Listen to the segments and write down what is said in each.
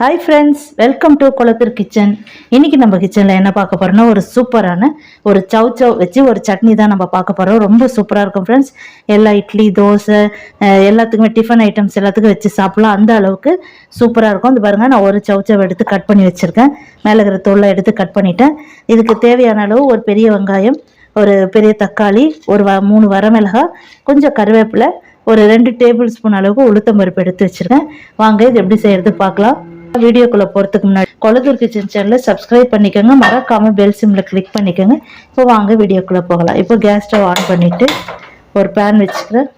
Hi friends welcome to Kulathur kitchen இன்னைக்கு நம்ம கிச்சனில் என்ன பார்க்க போறோம்னா ஒரு சூப்பரான ஒரு சவ் சவ் வச்சு ஒரு சட்னி தான் நம்ம பார்க்க போகிறோம் ரொம்ப சூப்பராக இருக்கும் ஃப்ரெண்ட்ஸ் எல்லா இட்லி தோசை எல்லாத்துக்குமே டிஃபன் ஐட்டம்ஸ் எல்லாத்துக்கும் வச்சு சாப்பிடலாம். அந்த அளவுக்கு சூப்பராக இருக்கும். இது பாருங்கள் நான் ஒரு சவ் சவ் எடுத்து கட் பண்ணி வச்சுருக்கேன். மேலே இருக்கிற தோலை எடுத்து கட் பண்ணிட்டேன். இதுக்கு தேவையான அளவு ஒரு பெரிய வெங்காயம் ஒரு பெரிய தக்காளி ஒரு வ மூணு வரமிளகாய் கொஞ்சம் கருவேப்பிலை ஒரு ரெண்டு டேபிள் ஸ்பூன் அளவுக்கு உளுத்தம் பருப்பு எடுத்து வச்சுருக்கேன். வாங்க இது எப்படி செய்கிறது பார்க்கலாம். வீடியோக்குள்ள போறதுக்கு முன்னாடி கொலதூர் கிச்சன் சேனல சப்ஸ்கிரைப் பண்ணிக்கோங்க. மறக்காம பெல் சிம்ல கிளிக் பண்ணிக்கோங்க. இப்போ வாங்க வீடியோக்குள்ள போகலாம். இப்போ கேஸ் ஸ்டவ் ஆன் பண்ணிட்டு ஒரு பேன் வச்சுக்கிறேன்.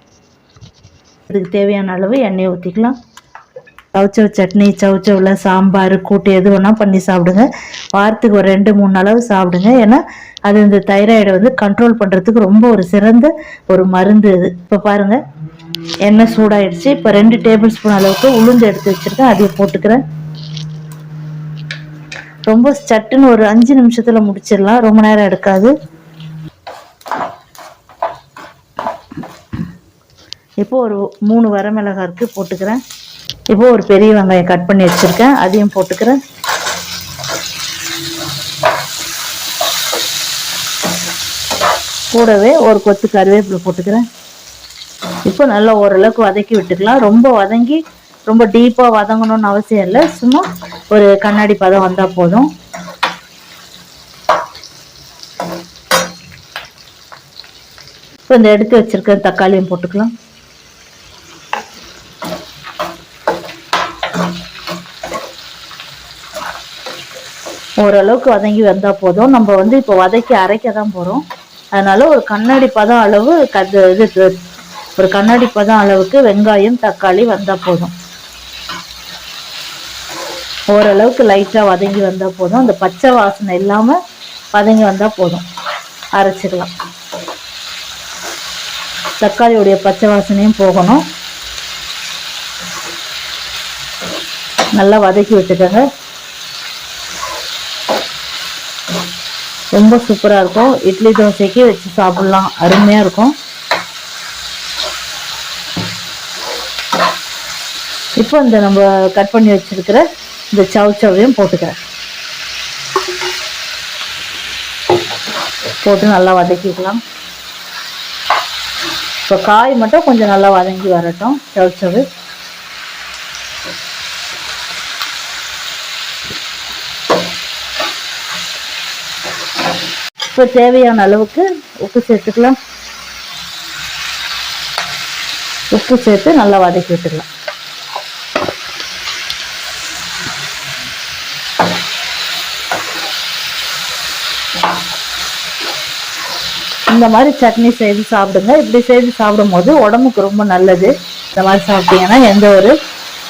இதுக்கு தேவையான அளவு எண்ணெய் ஊற்றிக்கலாம் சவுச்சவ் சட்னி சவுச்சவில் சாம்பார் கூட்டு எது வேணால் பண்ணி சாப்பிடுங்க. வாரத்துக்கு ஒரு ரெண்டு மூணு அளவு சாப்பிடுங்க. ஏன்னா அது இந்த தைராய்டை வந்து கண்ட்ரோல் பண்ணுறதுக்கு ரொம்ப ஒரு சிறந்த ஒரு மருந்து இது. இப்போ பாருங்கள் எண்ணெய் சூடாயிடுச்சு. இப்போ ரெண்டு டேபிள் ஸ்பூன் அளவுக்கு உளுந்து எடுத்து வச்சுருக்கேன். அதையும் போட்டுக்கிறேன். ரொம்ப சட்டுன்னு ஒரு அஞ்சு நிமிஷத்துல முடிச்சிடலாம். ரொம்ப நேரம் எடுக்காது. இப்போ ஒரு மூணு வரமிளகா இருக்கு போட்டுக்கிறேன். இப்போ ஒரு பெரிய வெங்காயம் கட் பண்ணி வச்சிருக்கேன். அதையும் போட்டுக்கிறேன். கூடவே ஒரு கொத்து கருவேப்பிலை போட்டுக்கிறேன். இப்போ நல்லா ஓரளவுக்கு வதக்கி விட்டுக்கலாம். ரொம்ப வதங்கி ரொம்ப டீப்பாக வதங்கணும்னு அவசியம் இல்லை. சும்மா ஒரு கண்ணாடி பதம் வந்தால் போதும். இப்போ இந்த எடுத்து வச்சிருக்க தக்காளியும் போட்டுக்கலாம். ஓரளவுக்கு வதங்கி வந்தால் போதும். நம்ம வந்து இப்போ வதக்கி அரைக்க தான் போகிறோம் அதனால ஒரு கண்ணாடி பதம் அளவு கது இது ஒரு கண்ணாடி பதம் அளவுக்கு வெங்காயம் தக்காளி வந்தால் போதும். ஓரளவுக்கு லைட்டாக வதங்கி வந்தால் போதும். அந்த பச்சை வாசனை இல்லாமல் வதங்கி வந்தால் போதும். அரைச்சிக்கலாம். தக்காளியுடைய பச்சை வாசனையும் போகணும். நல்லா வதக்கி விட்டுக்கோங்க. ரொம்ப சூப்பராக இருக்கும். இட்லி தோசைக்கு வச்சு சாப்பிட்லாம். அருமையாக இருக்கும். இப்போ இந்த நம்ம கட் பண்ணி வச்சிருக்கிற இந்த சவ் சவையும் போட்டுக்கிறேன். போட்டு நல்லா வதக்கிக்கலாம். இப்போ காய் மட்டும் கொஞ்சம் நல்லா வதங்கி வரட்டும் சவ் சவு இப்போ தேவையான அளவுக்கு உப்பு சேர்த்துக்கலாம். உப்பு சேர்த்து நல்லா வதக்கி விட்டுக்கலாம். இந்த மாதிரி சட்னி செய்து சாப்பிடுங்க. இப்படி செய்து சாப்பிடும்போது உடம்புக்கு ரொம்ப நல்லது. இந்த மாதிரி சாப்பிட்டீங்கன்னா எந்த ஒரு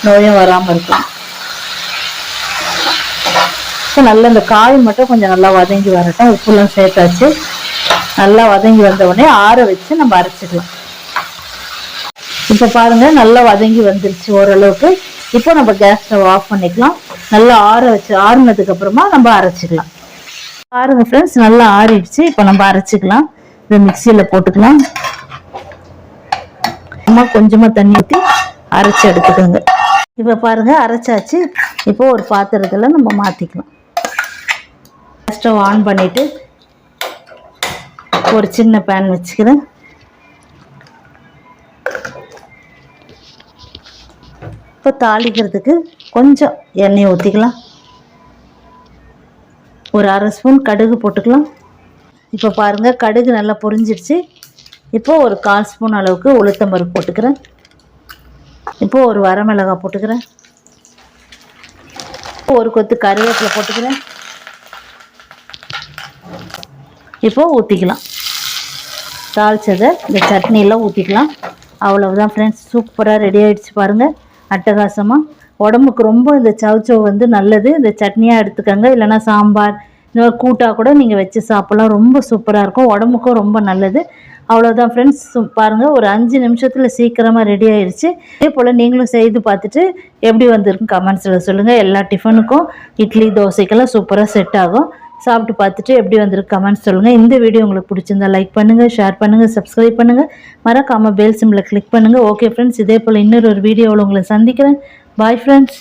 நோயும் வராமல் இருக்கும் இப்போ நல்லா இந்த காய் மட்டும் கொஞ்சம் நல்லா வதங்கி வரட்டும். உப்புலாம் சேர்த்தாச்சு. நல்லா வதங்கி வந்த உடனே ஆற வச்சு நம்ம அரைச்சிக்கலாம். இப்போ பாருங்க நல்லா வதங்கி வந்துருச்சு ஓரளவுக்கு. இப்போ நம்ம கேஸ் ஸ்டவ் ஆஃப் பண்ணிக்கலாம். நல்லா ஆற வச்சு ஆறுனதுக்கு அப்புறமா நம்ம அரைச்சிக்கலாம். பாருங்க ஃப்ரெண்ட்ஸ் நல்லா ஆறிடுச்சு. இப்போ நம்ம அரைச்சிக்கலாம். இப்போ மிக்சியில் போட்டுக்கலாம். சும்மா கொஞ்சமா தண்ணி ஊற்றி அரைச்சி எடுத்துக்கோங்க. இப்போ பாருங்க அரைச்சாச்சு. இப்போ ஒரு பாத்திரத்துல நம்ம மாத்திக்கலாம். ஸ்டவ் ஆன் பண்ணிட்டு ஒரு சின்ன பேன் வச்சுக்கிறேன். இப்போ தாளிக்கிறதுக்கு கொஞ்சம் எண்ணெய் ஊற்றிக்கலாம் ஒரு அரை ஸ்பூன் கடுகு போட்டுக்கலாம். இப்போ பாருங்கள் கடுகு நல்லா பொரிஞ்சிடுச்சு. இப்போது ஒரு கால் ஸ்பூன் அளவுக்கு உளுத்தம்பருப்பு போட்டுக்கிறேன். இப்போது ஒரு வரமிளகாய் போட்டுக்கிறேன். ஒரு கொத்து கருவேப்பிலை போட்டுக்கிறேன். இப்போது ஊற்றிக்கலாம் தாளிச்சதை இந்த சட்னியெல்லாம் ஊற்றிக்கலாம் அவ்வளவுதான் ஃப்ரெண்ட்ஸ் சூப்பராக ரெடி ஆகிடுச்சு பாருங்கள் அட்டகாசமாக உடம்புக்கு ரொம்ப இந்த சவுச்சவ் வந்து நல்லது. இந்த சட்னியாக எடுத்துக்கோங்க. இல்லைன்னா சாம்பார் கூட்டாக கூட நீங்கள் வச்சு சாப்பிட்லாம். ரொம்ப சூப்பராக இருக்கும். உடம்புக்கும் ரொம்ப நல்லது. அவ்வளோதான் ஃப்ரெண்ட்ஸ் பாருங்கள் ஒரு அஞ்சு நிமிஷத்தில் சீக்கிரமாக ரெடி ஆயிடுச்சு இதே போல் நீங்களும் செய்து பார்த்துட்டு எப்படி வந்திருக்கு கமெண்ட்ஸில் சொல்லுங்கள் எல்லா டிஃபனுக்கும் இட்லி தோசைக்கெல்லாம் சூப்பராக செட் ஆகும். சாப்பிட்டு பார்த்துட்டு எப்படி வந்திருக்கு கமெண்ட்ஸ் சொல்லுங்கள் இந்த வீடியோ உங்களுக்கு பிடிச்சிருந்தா லைக் பண்ணுங்கள் ஷேர் பண்ணுங்கள் சப்ஸ்கிரைப் பண்ணுங்கள் மறக்காமல் பெல் சிம்மில் கிளிக் பண்ணுங்கள் ஓகே ஃப்ரெண்ட்ஸ் இதே போல் இன்னொரு ஒரு வீடியோவில் உங்களை சந்திக்கிறேன். Bye friends